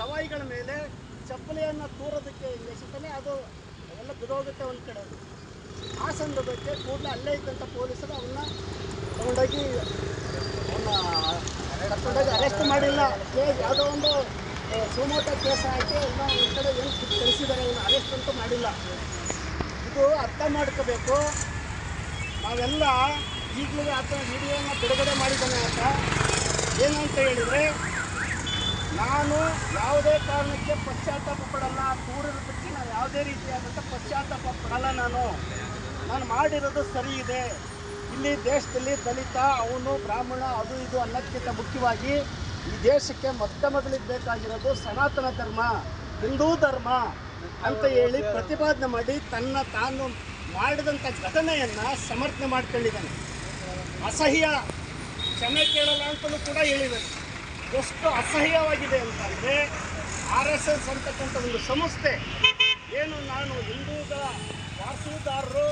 ಸವಾಯಿಗಳ ಮೇಲೆ ಚಪ್ಪಲಿಯನ್ನು ತೂರೋದಕ್ಕೆ ಯಶಿಸ್ತಾನೆ ಅದು ಎಲ್ಲ ಬಿದೋಗುತ್ತೆ ಒಂದು ಕಡೆ. ಆ ಸಂದರ್ಭಕ್ಕೆ ಕೂಡಲೇ ಅಲ್ಲೇ ಇದ್ದಂಥ ಪೊಲೀಸರು ಅವನ್ನ ತಗೊಂಡೋಗಿ ಅವನ್ನ ತಗೊಂಡೋಗಿ ಅರೆಸ್ಟ್ ಮಾಡಿಲ್ಲ. ಕೇಸ್ ಯಾವುದೋ ಒಂದು ಸೋಮೋಟ ಕೇಸ್ ಹಾಕಿ ಇನ್ನು ಒಂದು ಕಡೆ ಏನು ಕಳಿಸಿದ್ದಾರೆ ಅರೆಸ್ಟ್ ಅಂತೂ ಮಾಡಿಲ್ಲ. ಇದು ಅರ್ಥ ಮಾಡ್ಕೋಬೇಕು. ನಾವೆಲ್ಲ ಈಗಲೂ ಆತನ ವಿಡಿಯೋನ ಬಿಡುಗಡೆ ಮಾಡಿದ್ದಾನೆ ಅಂತ. ಏನು ಅಂತ ಹೇಳಿದರೆ ನಾನು ಯಾವುದೇ ಕಾರಣಕ್ಕೆ ಪಶ್ಚಾತ್ತಾಪ ಪಡಲ್ಲ. ಬಗ್ಗೆ ನಾನು ಯಾವುದೇ ರೀತಿಯಾದಂಥ ಪಶ್ಚಾತ್ತಾಪ ಪಡಲ್ಲ ನಾನು. ನಾನು ಮಾಡಿರೋದು ಸರಿ ಇದೆ. ಇಲ್ಲಿ ದೇಶದಲ್ಲಿ ದಲಿತ, ಅವನು ಬ್ರಾಹ್ಮಣ, ಅದು ಇದು ಅನ್ನೋದಕ್ಕಿಂತ ಮುಖ್ಯವಾಗಿ ಈ ದೇಶಕ್ಕೆ ಮೊತ್ತ ಮೊದಲಿಗೆ ಬೇಕಾಗಿರೋದು ಸನಾತನ ಧರ್ಮ, ಹಿಂದೂ ಧರ್ಮ ಅಂತ ಹೇಳಿ ಪ್ರತಿಪಾದನೆ ಮಾಡಿ ತನ್ನ ತಾನು ಮಾಡಿದಂಥ ಘಟನೆಯನ್ನು ಸಮರ್ಥನೆ ಮಾಡ್ಕೊಂಡಿದ್ದಾನೆ. ಅಸಹ್ಯ. ಕ್ಷಮೆ ಕೇಳಲ್ಲ ಅಂತಲೂ ಕೂಡ ಹೇಳಿದ್ದಾನೆ. ಎಷ್ಟು ಅಸಹ್ಯವಾಗಿದೆ ಅಂತಂದರೆ ಆರ್ ಎಸ್ ಎಸ್ ಅಂತಕ್ಕಂಥ ಒಂದು ಸಂಸ್ಥೆ. ಏನು ನಾನು ಹಿಂದೂಗಳ ವಾರಸುದಾರರು